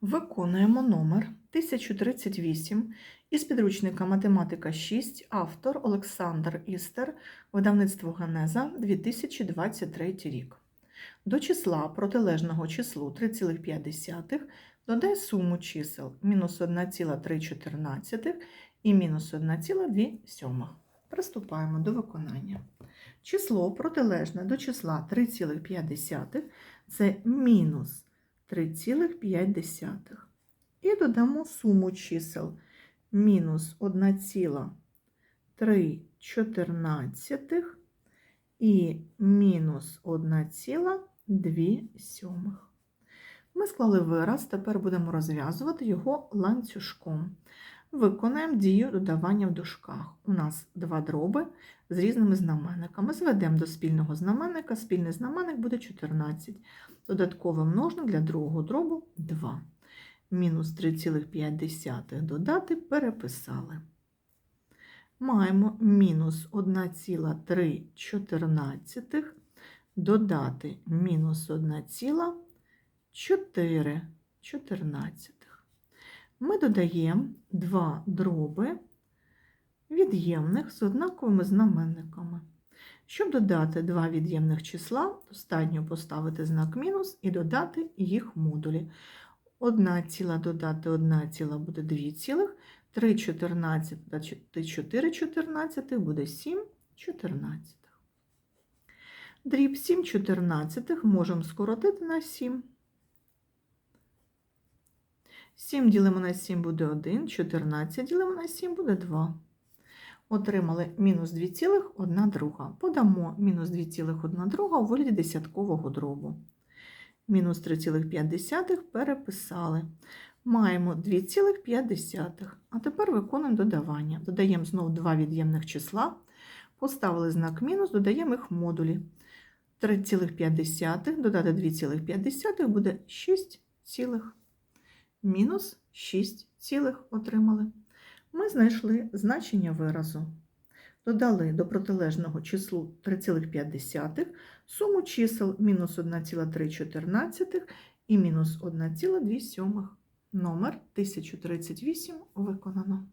Виконуємо номер 1038 із підручника Математика 6, автор Олександр Істер, видавництво Генеза 2023 рік. До числа протилежного числу 3,5 додай суму чисел мінус 1,314 і мінус 1,2. Приступаємо до виконання. Число протилежне до числа 3,5 це мінус 3,5. І додамо суму чисел мінус 1,314 і мінус 1,2. Ми склали вираз, тепер будемо розв'язувати його ланцюжком. Виконаємо дію додавання в дужках. У нас два дроби з різними знаменниками. Зведемо до спільного знаменника. Спільний знаменник буде 14. Додатковий множник для другого дробу 2. Мінус 3,5 додати переписали. Маємо мінус 1,314 додати мінус 1,414. Ми додаємо два дроби від'ємних з однаковими знаменниками. Щоб додати два від'ємних числа, достатньо поставити знак мінус і додати їх модулі. 1 ціла додати 1 ціла буде 2 цілих, 3 14 додати 4 14 буде 7 14. Дріб 7 14 можемо скоротити на 7. 7 ділимо на 7 буде 1, 14 ділимо на 7 буде 2. Отримали мінус 2,1 друга. Подамо мінус 2,1 друга у вигляді десяткового дробу. Мінус 3,5 переписали. Маємо 2,5. А тепер виконуємо додавання. Додаємо знову два від'ємних числа. Поставили знак мінус, додаємо їх модулі. 3,5 додати 2,5 буде 6 цілих. Мінус 6 цілих отримали. Ми знайшли значення виразу. Додали до протилежного числу 3,5 суму чисел мінус 1,314 і мінус 1,2. Номер 1038 виконано.